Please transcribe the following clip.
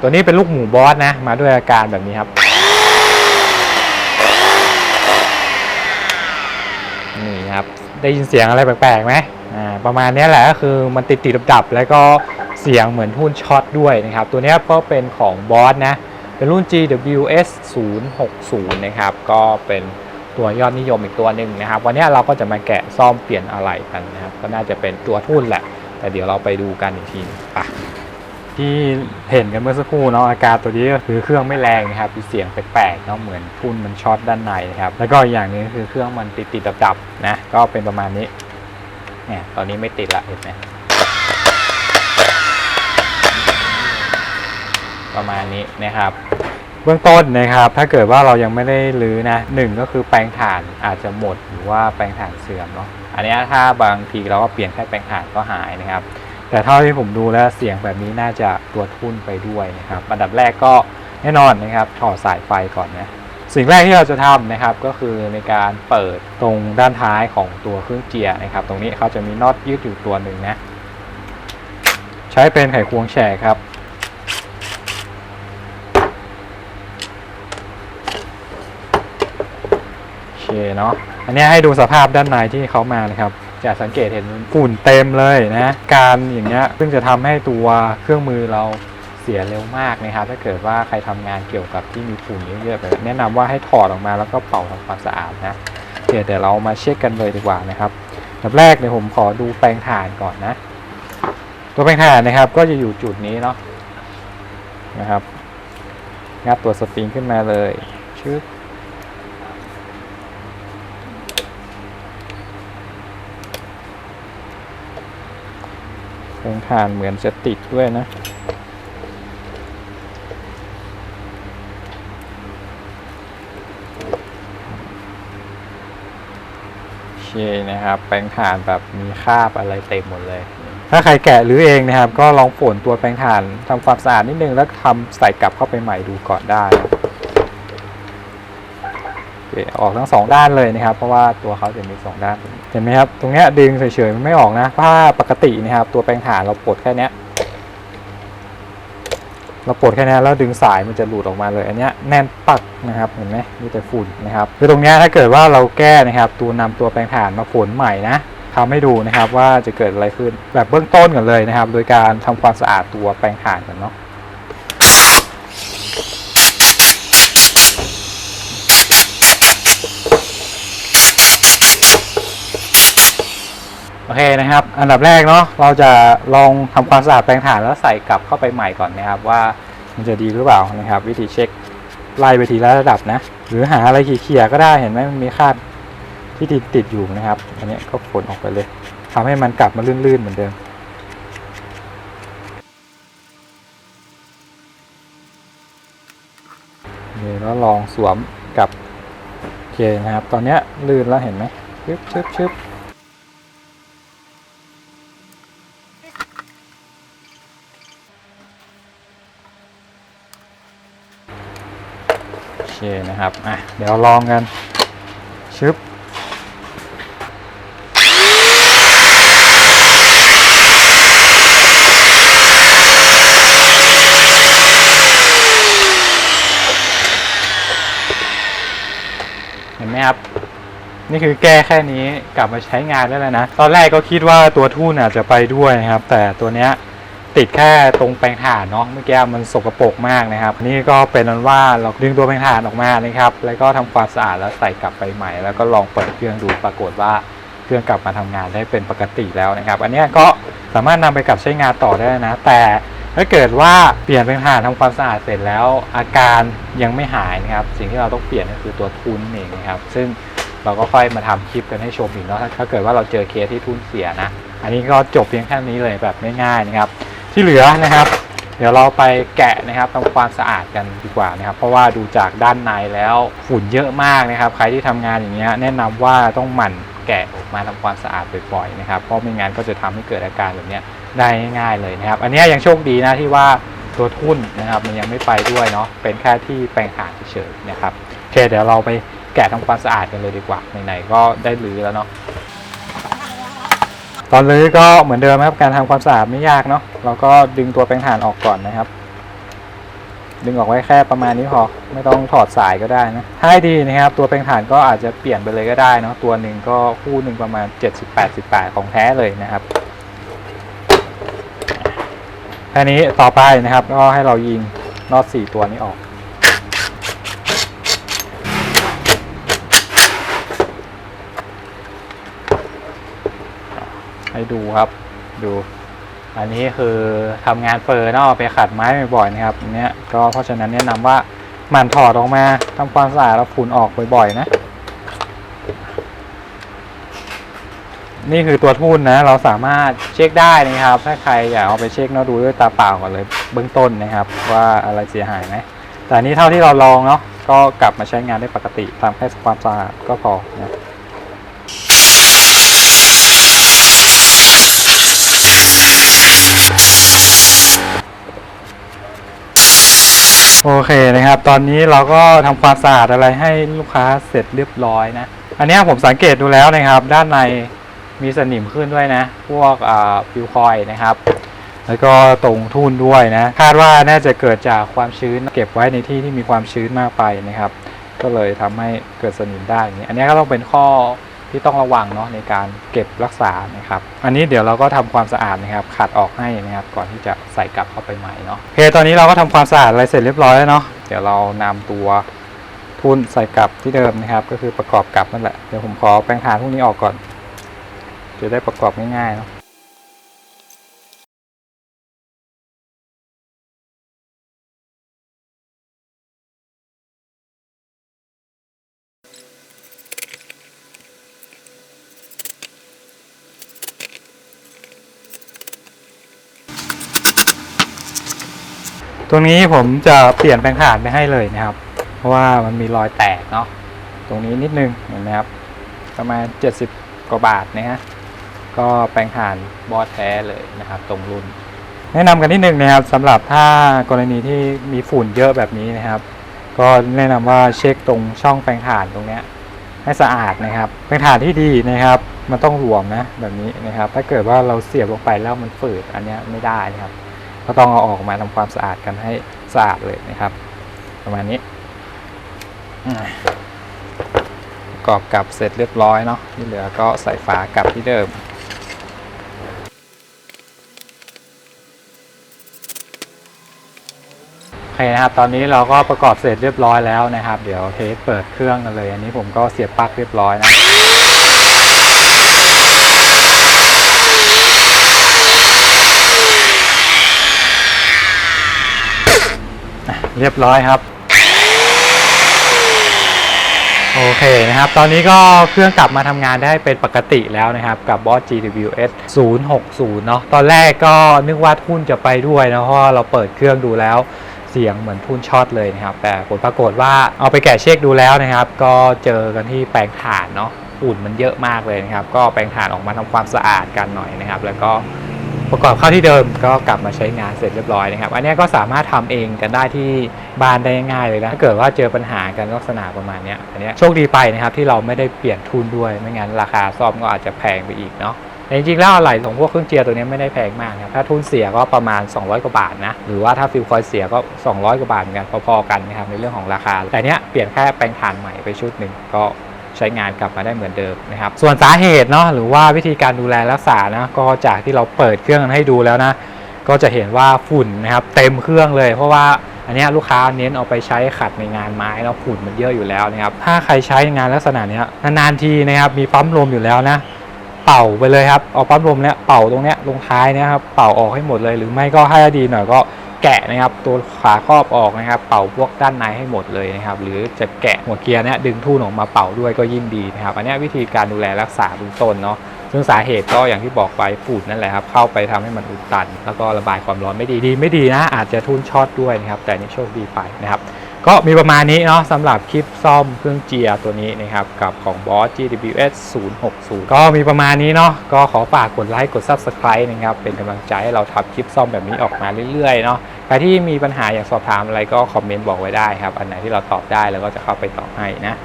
ตัวนี้เป็นลูกหมูบอสนะ มาด้วยอาการแบบนี้ครับ นี่ครับ ได้ยินเสียงอะไรแปลกๆไหมอ่าประมาณนี้แหละก็คือมันติดติดดับๆแล้วก็เสียงเหมือนทุ่นช็อตด้วยนะครับ ตัวนี้ก็เป็นของบอสนะ เป็นรุ่น GWS 060 นะครับ ก็เป็นตัวยอดนิยมอีกตัวหนึ่งนะครับ วันนี้เราก็จะมาแกะซ่อมเปลี่ยนอะไหล่กันนะครับ ก็น่าจะเป็นตัวทุ่นแหละ แต่เดี๋ยวเราไปดูกันอีกทีไป ที่เห็นกันเมื่อสักครู่เนาะอาการตัวนี้ก็คือเครื่องไม่แรงนะครับมีเสียงแปลกๆเนาะเหมือนทุ่นมันช็อตด้านในนะครับแล้วก็อีกอย่างนึงคือเครื่องมันติดๆดับๆนะก็เป็นประมาณนี้เนี่ยตอนนี้ไม่ติดละเห็นไหมประมาณนี้นะครับเบื้องต้นนะครับ ถ้าเกิดว่าเรายังไม่ได้รื้อนะหนึ่งก็คือแปลงถ่านอาจจะหมดหรือว่าแปลงถ่านเสื่อมเนาะอันนี้ถ้าบางทีเราก็เปลี่ยนแค่แปลงถ่านก็หายนะครับ แต่เท่าที่ผมดูแล้วเสียงแบบนี้น่าจะตัวทุ่นไปด้วยนะครับอันดับแรกก็แน่นอนนะครับถอดสายไฟก่อนนะสิ่งแรกที่เราจะทำนะครับก็คือในการเปิดตรงด้านท้ายของตัวเครื่องเจียร์นะครับ ตรงนี้เขาจะมีน็อตยืดอยู่ตัวหนึ่งนะ ใช้เป็นไขควงแฉกครับ โอเคเนาะอันนี้ให้ดูสภาพด้านในที่เขามานะครับ จะสังเกตเห็นฝุ่นเต็มเลยนะ การอย่างเงี้ยซึ่งจะทำให้ตัวเครื่องมือเราเสียเร็วมากนะครับ ถ้าเกิดว่าใครทำงานเกี่ยวกับที่มีฝุ่นเยอะๆแบบแนะนำว่าให้ถอดออกมาแล้วก็เป่าทำความสะอาดนะเดี๋ยวเดี๋ยวเรามาเช็คกันเลยดีกว่านะครับอันดับแรกเนี่ยผมขอดูแปลงถ่านก่อนนะ ตัวแปลงถ่านนะครับ ก็จะอยู่จุดนี้เนาะนะครับงัดตัวสปริงขึ้นมาเลยชึบ แผงถ่านเหมือนจะติดด้วยนะ โอเคนะครับ แปลงถ่านแบบมีคราบอะไรเต็มหมดเลย ถ้าใครแกะหรือเองนะครับ ก็ลองฝนตัวแปลงถ่านทำความสะอาดนิดนึงแล้วทำใส่กลับเข้าไปใหม่ดูก่อนได้ อออกทั้งสองด้านเลยนะครับ เพราะว่าตัวเขาจะมีสองด้านเห็นไหมครับตรงนี้ดึงเฉยๆมันไม่ออกนะถ้าปกตินะครับ ตัวแปลงถ่านเราปลดแค่นี้เราปลดแค่นี้แล้วดึงสายมันจะหลุดออกมาเลย อันนี้แน่นปักนะครับเห็นไหมมีแต่ฝุ่นนะครับคือตรงนี้ถ้าเกิดว่าเราแก้นะครับ ตัวนำตัวแปลงถ่านมาฝนใหม่นะทำให้ดูนะครับว่าจะเกิดอะไรขึ้นแบบเบื้องต้นก่อนเลยนะครับ โดยการทำความสะอาดตัวแปลงถ่านกันเนาะ โอเคนะครับ อันดับแรกเนาะเราจะลองทำความสะอาดแปรงถ่านแล้วใส่กลับเข้าไปใหม่ก่อนนะครับ ว่ามันจะดีหรือเปล่านะครับ วิธีเช็คไล่ไปทีละระดับนะ หรือหาอะไรเขี่ยก็ได้เห็นไหมมันมีคราดที่ติดติดอยู่นะครับ อันนี้ก็ฝนออกไปเลยทำให้มันกลับมาลื่นๆเหมือนเดิมเดี๋ยวเราลองสวมกับโอเคนะครับ ตอนนี้ลื่นแล้วเห็นไหมชึบชึบชึบ เคนะครับอะเดี๋ยวลองกันชึบเห็นไหมครับ นี่คือแก้แค่นี้กลับมาใช้งานได้แล้วนะ ตอนแรกก็คิดว่าตัวทุ่นอาจจะไปด้วยนะครับ แต่ตัวเนี้ย ติดแค่ตรงแปลงถ่านเนาะเมื่อกี้มันสกปรกมากนะครับ นี่ก็เป็นนั้นว่าเราดึงตัวแปลงถ่านออกมานะครับ แล้วก็ทำความสะอาดแล้วใส่กลับไปใหม่ แล้วก็ลองเปิดเครื่องดูปรากฏว่าเครื่องกลับมาทำงานได้เป็นปกติแล้วนะครับ อันนี้ก็สามารถนำไปกลับใช้งานต่อได้นะ แต่ถ้าเกิดว่าเปลี่ยนแปลงถ่านทำความสะอาดเสร็จแล้ว อาการยังไม่หายนะครับ สิ่งที่เราต้องเปลี่ยนก็คือตัวทุนเองนะครับ ซึ่งเราก็ค่อยมาทำคลิปกันให้ชมอีกเนาะถ้าถ้าเกิดว่าเราเจอเคสที่ทุนเสียนะ อันนี้ก็จบเพียงแค่นี้เลยแบบง่ายๆนะครับ ที่เหลือนะครับ เดี๋ยวเราไปแกะนะครับทำความสะอาดกันดีกว่านะครับ เพราะว่าดูจากด้านในแล้วฝุ่นเยอะมากนะครับ ใครที่ทำงานอย่างเงี้ยแนะนำว่าต้องหมั่นแกะออกมาทำความสะอาดบ่อยๆนะครับ เพราะไม่งั้นก็จะทำให้เกิดอาการแบบเนี้ยได้ง่ายๆเลยนะครับ อันนี้ยังโชคดีนะที่ว่าตัวทุ่นนะครับมันยังไม่ไปด้วยเนาะเป็นแค่ที่แปลงถ่านเฉยๆนะครับโอเคเดี๋ยวเราไปแกะทำความสะอาดกันเลยดีกว่าไหนๆก็ได้รื้อแล้วเนาะ ตอนรื้ก็เหมือนเดิมครับการทำความสะอาดไม่ยากเนาะเราก็ดึงตัวแปรงถ่านออกก่อนนะครับ ดึงออกไว้แค่ประมาณนี้พอไม่ต้องถอดสายก็ได้นะถ้าให้ดีนะครับ ตัวแปลงถ่านก็อาจจะเปลี่ยนไปเลยก็ได้เนาะตัวหนึ่งก็คู่หนึ่งประมาณ 70-80บาทของแท้เลยนะครับแค่นี้ต่อไปนะครับก็ให้เรายิงน็อต4ตัวนี้ออก ให้ดูครับ ดู อันนี้คือทำงานเฟอร์เนอะไปขัดไม้บ่อยๆนะครับเนี้ยก็เพราะฉะนั้นแนะนำว่ามันถอดออกมาทำความสะอาดแล้วฝุ่นออกบ่อยๆนะ นี่คือตัวทุ่นนะ เราสามารถเช็คได้นะครับ ถ้าใครอยากเอาไปเช็คเนาะดูด้วยตาเปล่าก่อนเลยเบื้องต้นนะครับ ว่าอะไรเสียหายไหมแต่นนี้เท่าที่เราลองเนาะก็กลับมาใช้งานได้ปกติทำแค่ความสะอาดก็พอนะ โอเคนะครับ ตอนนี้เราก็ทำความสะอาดอะไรให้ลูกค้าเสร็จเรียบร้อยนะ อันนี้ผมสังเกตดูแล้วนะครับ ด้านในมีสนิมขึ้นด้วยนะ พวกฟิวคอยนะครับ แล้วก็ตรงทุ่นด้วยนะ คาดว่าน่าจะเกิดจากความชื้นเก็บไว้ในที่ที่มีความชื้นมากไปนะครับ ก็เลยทำให้เกิดสนิมได้อย่างนี้อันนี้ก็ต้องเป็นข้อ ที่ต้องระวังเนาะในการเก็บรักษานะครับ อันนี้เดี๋ยวเราก็ทำความสะอาดนะครับขัดออกให้นะครับก่อนที่จะใส่กลับเข้าไปใหม่เนาะโอเคตอนนี้เราก็ทำความสะอาดอะไรเสร็จเรียบร้อยแล้วเนาะเดี๋ยวเรานำตัวทุนใส่กลับที่เดิมนะครับ ก็คือประกอบกลับนั่นแหละเดี๋ยวผมขอแปรงฐานพวกนี้ออกก่อน จะได้ประกอบง่ายๆเนาะ ตรงนี้ผมจะเปลี่ยนแปลงถ่านไปให้เลยนะครับ เพราะว่ามันมีรอยแตกเนาะตรงนี้นิดนึงเห็นไหมครับ ประมาณ 70 กว่าบาทนะฮะก็แปลงถ่านบอสแท้เลยนะครับ ตรงรุ่น แนะนำกันนิดนึงนะครับสำหรับถ้ากรณีที่มีฝุ่นเยอะแบบนี้นะครับ ก็แนะนำว่าเช็คตรงช่องแปลงถ่านตรงเนี้ยให้สะอาดนะครับ แปลงถ่านที่ดีนะครับ มันต้องหลวมนะแบบนี้นะครับ ถ้าเกิดว่าเราเสียบลงไปแล้วมันฝืดอันนี้ไม่ได้นะครับ ก็ต้องเอาออกมาทำความสะอาดกันให้สะอาดเลยนะครับ ประมาณนี้ประกอบกับเสร็จเรียบร้อยเนาะที่เหลือก็ใส่ฝากลับที่เดิมโอเคนะครับตอนนี้เราก็ประกอบเสร็จเรียบร้อยแล้วนะครับ เดี๋ยวเทสเปิดเครื่องกันเลย อันนี้ผมก็เสียบปลั๊กเรียบร้อยนะ เรียบร้อยครับ โอเคนะครับ ตอนนี้ก็เครื่องกลับมาทำงานได้เป็นปกติแล้วนะครับ กับ Boss GWS 060 เนาะตอนแรกก็นึกว่าทุ่นจะไปด้วยนะเพราะเราเปิดเครื่องดูแล้วเสียงเหมือนทุ่นช็อตเลยนะครับ แต่ผลปรากฏว่าเอาไปแกะเช็คดูแล้วนะครับ ก็เจอกันที่แปลงถ่านเนาะฝุ่นมันเยอะมากเลยนะครับ ก็แปลงถ่านออกมาทำความสะอาดกันหน่อยนะครับ แล้วก็ ประกอบเข้าที่เดิมก็กลับมาใช้งานเสร็จเรียบร้อยนะครับ อันนี้ก็สามารถทำเองกันได้ที่บ้านได้ง่ายเลยนะถ้าเกิดว่าเจอปัญหากันลักษณะประมาณนี้อันนี้โชคดีไปนะครับที่เราไม่ได้เปลี่ยนทุนด้วยไม่งั้นราคาซ่อมก็อาจจะแพงไปอีกเนาะแต่จริงๆแล้วอะไหล่ของพวกเครื่องเจียร์ตัวนี้ไม่ได้แพงมากนะครับถ้าทุนเสียก็ประมาณ 200 กว่าบาทนะ หรือว่าถ้าฟิลคอยเสียก็ 200 กว่าบาทเหมือนกันพอๆกันนะครับในเรื่องของราคา แต่เนี้ยเปลี่ยนแค่แปลงถ่านใหม่ไปชุดหนึ่งก็ ใช้งานกลับมาได้เหมือนเดิมนะครับ ส่วนสาเหตุเนาะหรือว่าวิธีการดูแลรักษานะก็จากที่เราเปิดเครื่องให้ดูแล้วนะ ก็จะเห็นว่าฝุ่นนะครับเต็มเครื่องเลย เพราะว่าอันนี้ลูกค้าเน้นเอาไปใช้ขัดในงานไม้แล้วฝุ่นมันเยอะอยู่แล้วนะครับถ้าใครใช้งานลักษณะนี้นานๆทีนะครับมีปั๊มลมอยู่แล้วนะเป่าไปเลยครับเอาปั๊มลมเนี้ยเป่าตรงเนี้ยลงท้ายนี้ยครับเป่าออกให้หมดเลย หรือไม่ก็ให้ดีหน่อยก็ แกะนะครับตัวขาครอบออกนะครับ เป่าพวกด้านในให้หมดเลยนะครับ หรือจะแกะหัวเกียร์เนี้ยดึงทุ่นออกมาเป่าด้วยก็ยิ่งดีนะครับ อันนี้วิธีการดูแลรักษาเบื้องต้นเนาะซึ่งสาเหตุก็อย่างที่บอกไปฝุ่นนั่นแหละครับ เข้าไปทำให้มันอุดตัน แล้วก็ระบายความร้อนไม่ดีดี ไม่ดีนะอาจจะทุ่นช็อตด้วยนะครับ แต่อันนี่โชคดีไปนะครับ ก็มีประมาณนี้เนาะสำหรับคลิปซ่อมเครื่องเจียตัวนี้นะครับ กับของ Boss GWS 060 ก็มีประมาณนี้เนาะก็ขอฝากกดไลค์กด Subscribe นะครับ เป็นกำลังใจให้เราทำคลิปซ่อมแบบนี้ออกมาเรื่อยๆเนาะใครที่มีปัญหาอยากสอบถามอะไรก็คอมเมนต์บอกไว้ได้ครับ อันไหนที่เราตอบได้เราก็จะเข้าไปตอบให้นะ